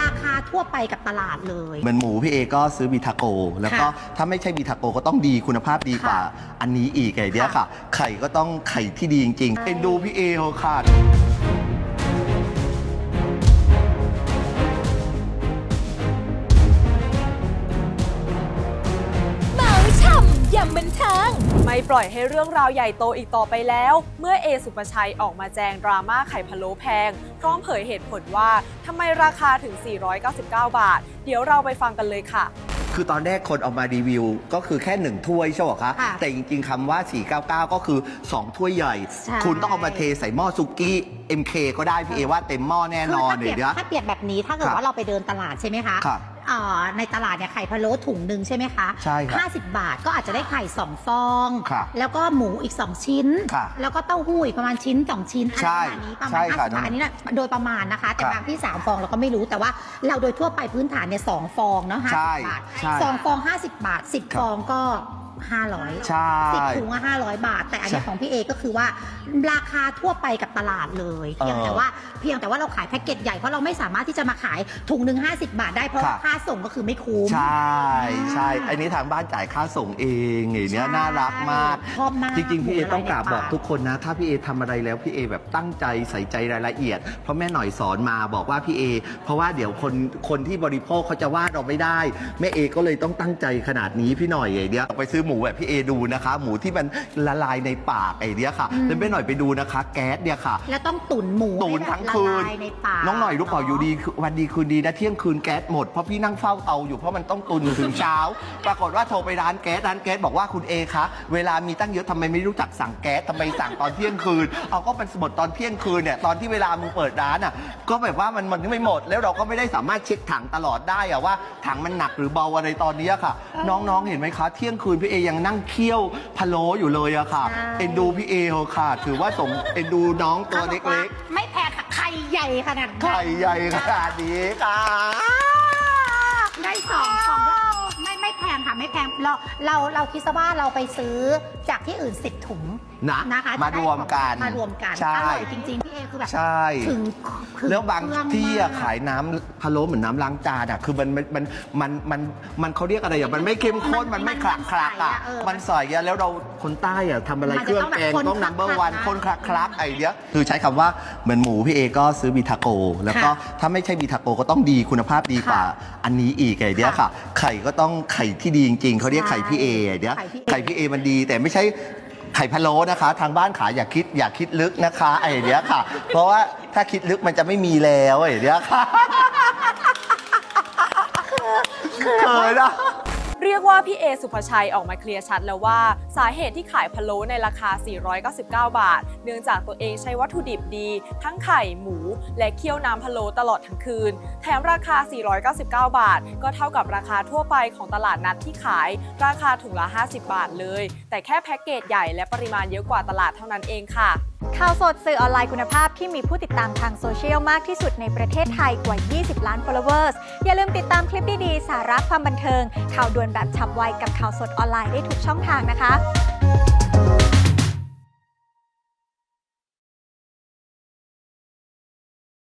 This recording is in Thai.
ราคาทั่วไปกับตลาดเลย เหมือนหมูพี่เอก็ซื้อบีทาโก แล้วก็ค่ะถ้าไม่ใช่บีทาโกก็ต้องดีคุณภาพดีกว่าค่ะอันนี้อีกไอเดียค่ะ ไข่ก็ต้องไข่ที่ดีจริงๆเป็นดูพี่เอเขาค่ะ เมาช่ำยำบันเทิง ไม่ปล่อยให้เรื่องราวใหญ่โตอีกต่อไปแล้ว เมื่อเอสุปชัยออกมาแจงดราม่าไข่พะโล้แพง พร้อมเผยเหตุผลว่าทำไมราคาถึง 499 บาท เดี๋ยวเราไปฟังกันเลยค่ะ คือตอนแรกคนเออกมารีวิวก็คือแค่หนึ่งถ้วยใช่ไหมคะ ค่ะแต่จริงๆคำว่า 499 ก็คือ 2 ถ้วยใหญ่ ใช่ คุณต้องเอามาเทใส่หม้อซุกี้ MK ก็ได้พี่เอว่าเต็มหม้อแน่นอนคืเดี๋ถ้าเปรียยวบเนี้ยถ้าเปรียบแบบนี้ถ้าเกิดครับว่าเราไปเดินตลาดใช่ไหมคะ ครับเอ่อ ในตลาดเนี่ยไข่พะโล้ถุงหนึ่งใช่ไหมคะใช่ครับห้าสิบบาทก็อาจจะได้ไข่2ฟอง ครับแล้วก็หมูอีก2ชิ้น ครับแล้วก็เต้าหู้อีกประมาณชิ้น2ชิ้นอะไรใช่ประมาณนี้ประใช่มาณค่ะห้าสิบบาทอันนี้นะโดยประมาณนะคะ แต่ครับบางที่3ฟองเราก็ไม่รู้แต่ว่าเราโดยทั่วไปพื้นฐานเนี่ยสองฟองเนาะห้าใช่สิบบาทใช่สองฟอง50บาท10ครับ ฟองก็500ใช่ สิบถุงอะ500บาท แต่อันนี้ใช่ของพี่เอก็คือว่าราคาทั่วไปกับตลาดเลยเพียงเออแต่ว่าเพียงแต่ว่าเราขายแพ็กเกจใหญ่เพราะเราไม่สามารถที่จะมาขายถุงหนึ่ง50 บาทได้เพราะครับค่าส่งก็คือไม่คุ้มใช่ใช่อ่าอันนี้ทางบ้านจ่ายค่าส่งเองอย่างเนี้ยใช่น่ารักมากชอบมากจริงๆพี่เอหมูละลายต้องกราบในปากบอกทุกคนนะ ถ้าพี่เอทำอะไรแล้วพี่เอแบบตั้งใจใส่ใจรายละเอียด เพราะแม่หน่อยสอนมาบอกว่าพี่เอเพราะว่าเดี๋ยวคนคนที่บริโภคเขาจะว่าเราไม่ได้แม่เอก็เลยต้องตั้งใจขนาดนี้พี่หน่อยไอเดียไปซื้อหมูแบบพี่เอดูนะคะ หมูที่มันละลายในปากไอเดียค่ะอืมแล้วแม่หน่อยไปดูนะคะ แก๊สเนี่ยค่ะ แล้วต้องตุ๋นหมูตุ๋นให้แบบทั้งคืนละลายในปากน้องหน่อยรู้เปล่าอยู่ดีคือวันดีคืนดีนะเที่ยงคืนแก๊สหมดเพราะพี่นั่งเฝ้าเตาอยู่เพราะมันต้องตุนถึงเช้า ปรากฏว่าโทรไปร้านแก๊สร้านแก๊สบอกว่าคุณเอคะเวลามีตั้งเยอะทำไมไม่รู้จักสั่งแก๊สทำไมสั่งตอนเที่ยงคืน เอาก็เป็นหมดตอนเที่ยงคืนเนี่ยตอนที่เวลามึงเปิดร้านอะก็แบบว่ามันมันไม่หมด แล้วเราก็ไม่ได้สามารถเช็คถังตลอดได้อะว่าถังมันหนักหรือเบาอะไรตอนนี้อะค่ะ น้องๆเห็นไหมคะ เที่ยงคืนพี่เอยังนั่งเคี่ยวพะโล้อยู่เลยอะค่ะ ใช่ เอ็นดูพี่เอเขาค่ะถือว่าสมเอ็นดูน้องตัวเล็กๆๆไม่แพงค่ะไข่ใหญ่ขนาดนั้นไข่ใหญ่ขนาดนี้ค่ะ ได้สองฟองด้วยไม่ไม่แพงค่ะไม่แพงเราเราเราคิดซะว่าเราไปซื้อจากที่อื่นสิบถุงนะนะคะมารวมกันมารวมกันใช่อร่อยจริงๆพี่เอคือแบบใช่ถึงถึงแล้วบางเครื่องที่อะมกขายน้ำพะโล้เหมือนน้ำล้างจานอะคือมันมันมันมันมันมันเขาเรียกอะไรอะมันไม่เข้มข้นมัมันนไม่คลักคลักอะมันใสอะเออมันใสอะแล้วเราคนใต้อะทำอะไรมันเคจะรื่องต้องแบบแกงคนต้องนัมเบอร์คลัวักนๆนะคนคลักคลักไอเนี้ยคือใช้คำว่าเหมือนหมูพี่เอก็ซื้อบีทาโก แล้วก็ค่ะถ้าไม่ใช่บีทาโกก็ต้องดีคุณภาพดีกว่าค่ะอันนี้อีกไอเดียค่ะค่ะไข่ก็ต้องไข่ที่ดีจริง ๆเขาเรียกใช่ไข่พี่เอไอเดียไข่พี่เอไข่พี่เอมันดี แต่ไม่ใช่ไข่พะโล้นะคะ ทางบ้านขายอย่าคิดอย่าคิดลึกนะคะไอเดียค่ะ เพราะว่าถ้าคิดลึกมันจะไม่มีแล้วไอเดียค่ะเคยนะ เรียกว่าพี่เอสุภชัยออกมาเคลียร์ชัดแล้วว่า สาเหตุที่ขายพะโล้ในราคา 499 บาท เนื่องจากตัวเองใช้วัตถุดิบดี ทั้งไข่หมู และเคี่ยวน้ำพะโล้ตลอดทั้งคืน แถมราคา 499 บาท ก็เท่ากับราคาทั่วไปของตลาดนัดที่ขาย ราคาถุงละ 50 บาทเลย แต่แค่แพ็กเกจใหญ่และปริมาณเยอะกว่าตลาดเท่านั้นเองค่ะข่าวสดสื่อออนไลน์คุณภาพที่มีผู้ติดตามทางโซเชียลมากที่สุดในประเทศไทยกว่า 20 ล้าน followers อย่าลืมติดตามคลิปดีๆ สาระความบันเทิง ข่าวด่วนแบบฉับไวกับข่าวสดออนไลน์ได้ทุกช่องทางนะคะ